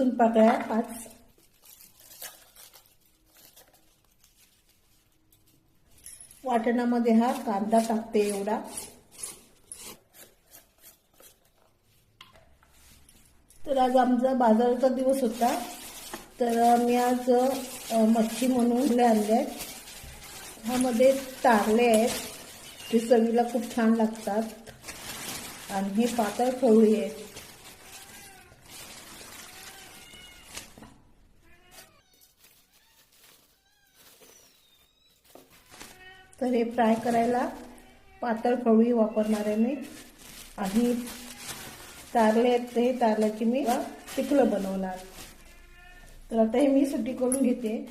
लसूण पाकळ्या पाच वाटणामध्ये हा कांदा टाकते एवढा तर आज आमचा बाजाराचा दिवस होता. तर मी आज मच्छी म्हणून आणले आहेत. ह्यामध्ये तारले आहेत. ते चवीला खूप छान लागतात. आणि हे पातळ खवळी आहेत. तर हे फ्राय करायला पातळ खवळी वापरणार आहे मी. आणि तारले आहेत ते तारल्याची मी टिकलं बनवणार. तर आता हे मी सुट्टी करून घेते.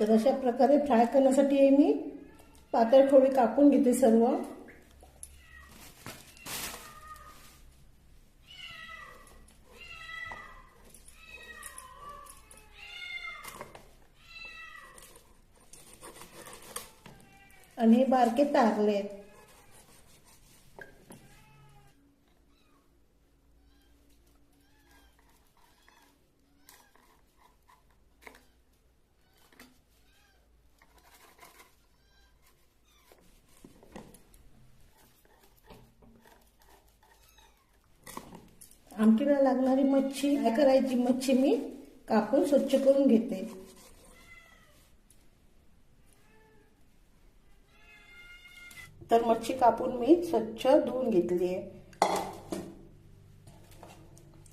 तर अशा प्रकारे फ्राय करण्यासाठी हे मी पातळ थोडी कापून घेते सर्व. आणि हे बारके तारले आहेत आमटीला लागणारी मच्छी काय करायची मच्छी मी कापून स्वच्छ करून घेते. तर मच्छी कापून मी स्वच्छ धुवून घेतली आहे.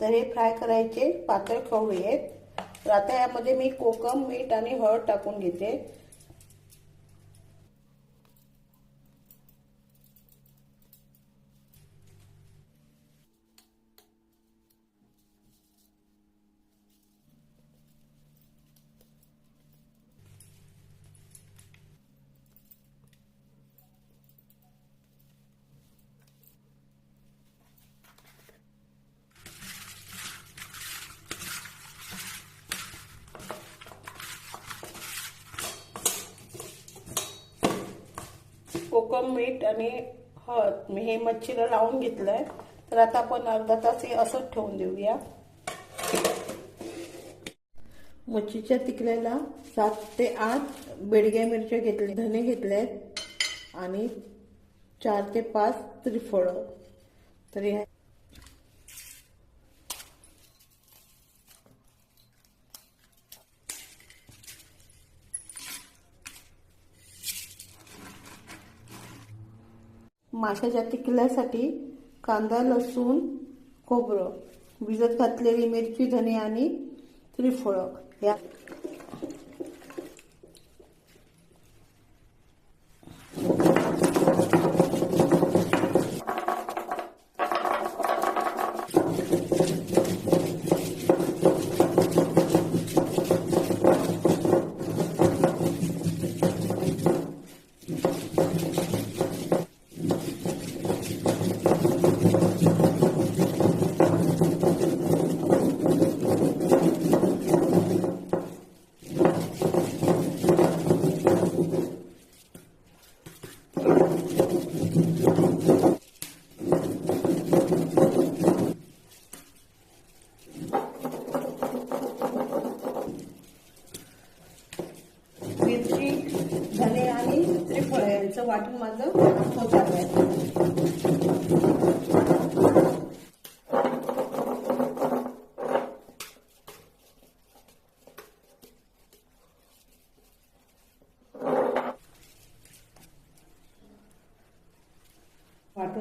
तर हे फ्राय करायचे पातळ खवळे आहेत. तर आता यामध्ये मी कोकम मीठ आणि हळद टाकून घेते. कोकम मीठ आणि हळद. मी हे मच्छीला लावून घेतलंय. तर आता आपण अर्धा तास हे असंच ठेवून देऊया. मच्छीच्या तिकल्याला सात ते आठ बेडग्या मिरच्या घेतले धने घेतले आणि चार ते पाच त्रिफळं. तर ह्या माशाच्या टिकल्यासाठी कांदा लसूण खोबरं भिजत घातलेली मिरची धने आणि त्रिफळं. या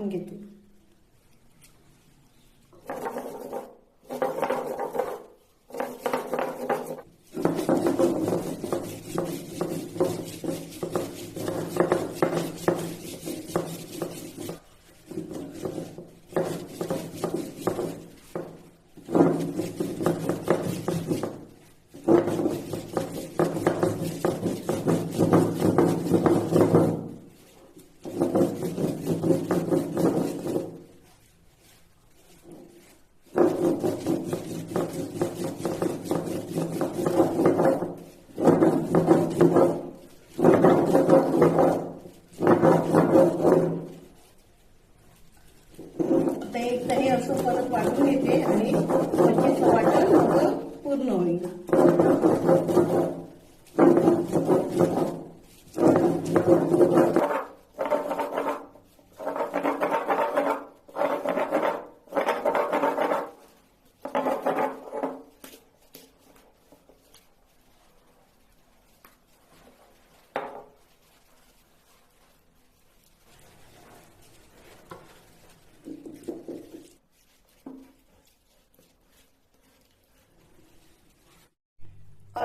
gitu. परत वाढवून येते आणि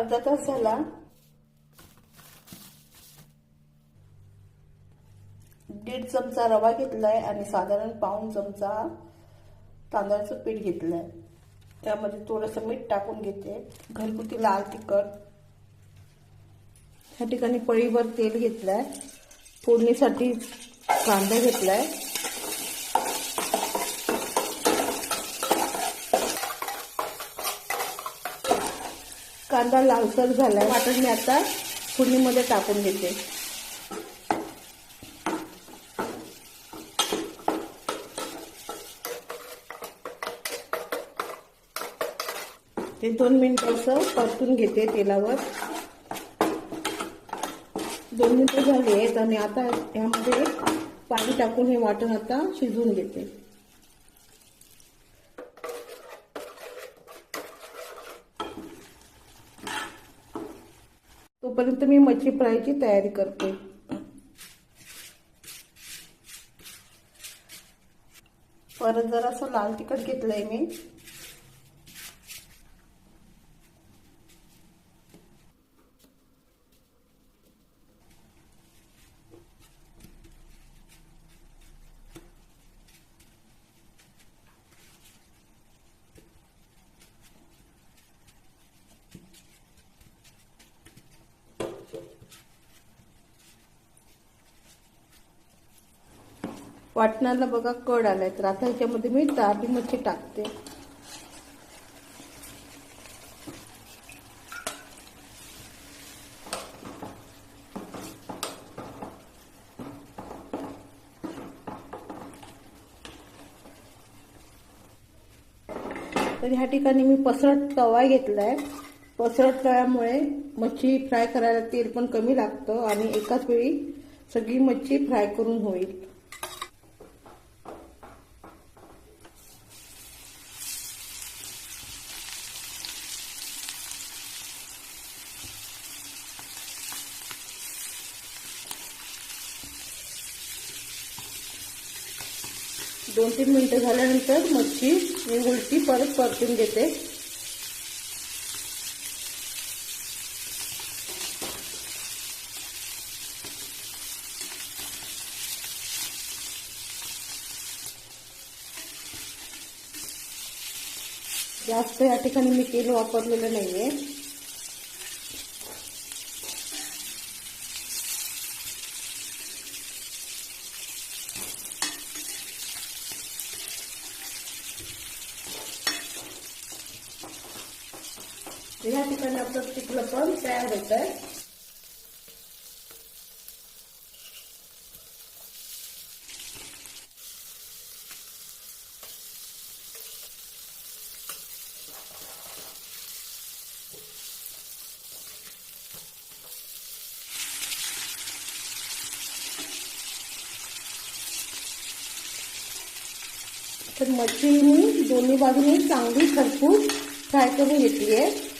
अर्धा तास झाला. दीड चमचा रवा घेतलाय आणि साधारण पाऊन चमचा तांदळाचं पीठ घेतलंय. त्यामध्ये थोडंसं मीठ टाकून घेते. घरगुती लाल तिखट. ह्या ठिकाणी पळीवर तेल घेतलंय. फोडणीसाठी कांदा घेतलाय. कांदा लालसर झालाय. वाटण मी आता फोडणीमध्ये टाकून घेते ते दोन मिनिटं असं परतून घेते तेलावर. दोन मिनिटं झाली आहेत आणि आता यामध्ये पाणी टाकून हे वाटण आता शिजवून घेते. तोपर्यंत मी मच्छी फ्रायची तयारी करते. परत जरासं लाल तिखट घेतलंय मी. वाटणाला बघा कड आलाय तर. आता ह्याच्यामध्ये मी दाबी मच्छी टाकते. तर ह्या ठिकाणी मी पसरट तवा घेतलाय. पसरट तव्यामुळे मच्छी फ्राय करायला तेल पण कमी लागतं आणि एकाच वेळी सगळी मच्छी फ्राय करून होईल. दोन तीन मिनटं झाल्यानंतर मच्छी मी उलटी परत परतून घेते. जास्त या ठिकाणी मी तेल वापरलेलं नाहीये. आहे ठिकाणी आपलं पिठलं पण तयार होत आहे तर मच्छी मी दोन्ही बाजूने चांगली खरपूस फ्राय करून घेतली आहे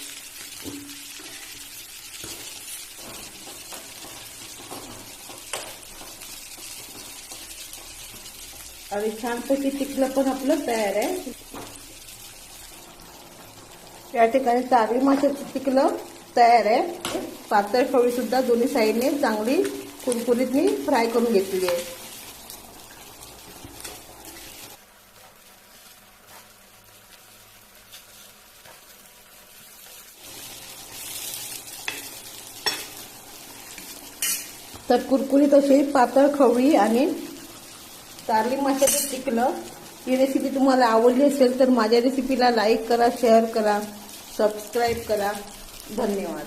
आणि छानपैकी टिकलं पण आपलं तयार आहे. या ठिकाणी चारली माशाचं टिकलं तयार आहे. पातळ फळी सुद्धा दोन्ही साईडने चांगली कुरकुरीत मी फ्राय करून घेतली आहे. तर कुरकुरीत अशी पातळ खवळी आणि तारली माशाचं टिकलं ही रेसिपी तुम्हाला आवडली असेल तर माझ्या रेसिपीला लाईक करा शेअर करा सबस्क्राईब करा. धन्यवाद.